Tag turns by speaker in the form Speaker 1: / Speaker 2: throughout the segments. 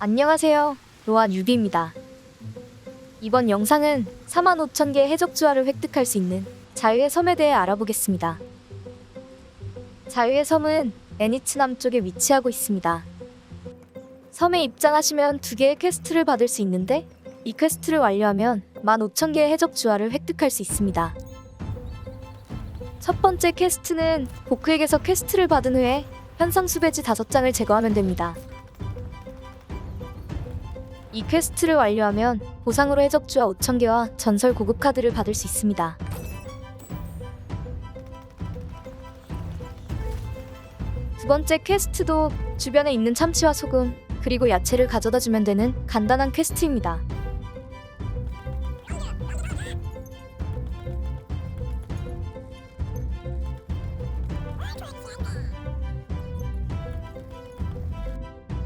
Speaker 1: 안녕하세요. 로아 유비입니다. 이번 영상은 45,000개 해적 주화를 획득할 수 있는 자유의 섬에 대해 알아보겠습니다. 자유의 섬은 애니츠 남쪽에 위치하고 있습니다. 섬에 입장하시면 두 개의 퀘스트를 받을 수 있는데 이 퀘스트를 완료하면 15,000개의 해적 주화를 획득할 수 있습니다. 첫 번째 퀘스트는 보크에게서 퀘스트를 받은 후에 현상 수배지 5장을 제거하면 됩니다. 이 퀘스트를 완료하면 보상으로 해적주와 5,000개와 전설 고급 카드를 받을 수 있습니다. 두 번째 퀘스트도 주변에 있는 참치와 소금 그리고 야채를 가져다 주면 되는 간단한 퀘스트입니다.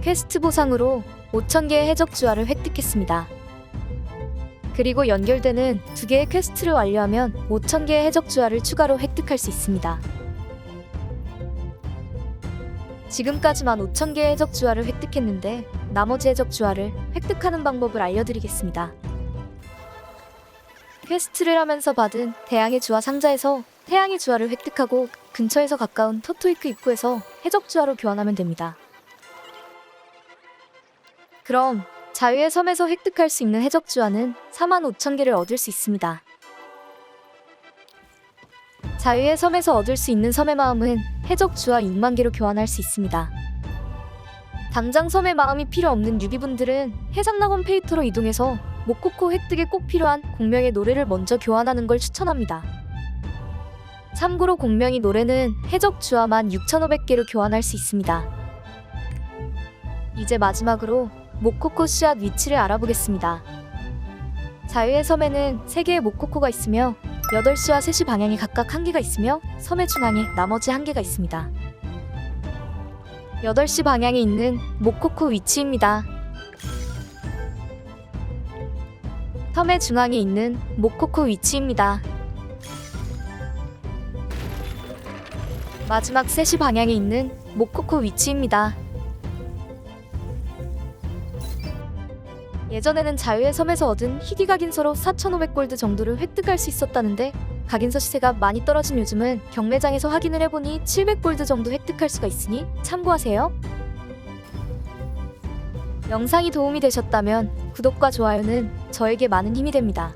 Speaker 1: 퀘스트 보상으로 5,000개의 해적 주화를 획득했습니다. 그리고 연결되는 두 개의 퀘스트를 완료하면 5,000개의 해적 주화를 추가로 획득할 수 있습니다. 지금까지만 5,000개의 해적 주화를 획득했는데 나머지 해적 주화를 획득하는 방법을 알려드리겠습니다. 퀘스트를 하면서 받은 태양의 주화 상자에서 태양의 주화를 획득하고 근처에서 가까운 토토이크 입구에서 해적 주화로 교환하면 됩니다. 그럼 자유의 섬에서 획득할 수 있는 해적 주화는 4만 5천 개를 얻을 수 있습니다. 자유의 섬에서 얻을 수 있는 섬의 마음은 해적 주화 6만 개로 교환할 수 있습니다. 당장 섬의 마음이 필요 없는 유비분들은 해상낙원 페이터로 이동해서 모코코 획득에 꼭 필요한 공명의 노래를 먼저 교환하는 걸 추천합니다. 참고로 공명이 노래는 해적 주화만 6,500개로 교환할 수 있습니다. 이제 마지막으로 모코코 씨앗 위치를 알아보겠습니다. 자유의 섬에는 3개의 모코코가 있으며 8시와 3시 방향이 각각 1개가 있으며 섬의 중앙에 나머지 1개가 있습니다. 8시 방향에 있는 모코코 위치입니다. 섬의 중앙에 있는 모코코 위치입니다. 마지막 3시 방향에 있는 모코코 위치입니다. 예전에는 자유의 섬에서 얻은 희귀 각인서로 4,500골드 정도를 획득할 수 있었다는데 각인서 시세가 많이 떨어진 요즘은 경매장에서 확인을 해보니 700골드 정도 획득할 수가 있으니 참고하세요. 영상이 도움이 되셨다면 구독과 좋아요는 저에게 많은 힘이 됩니다.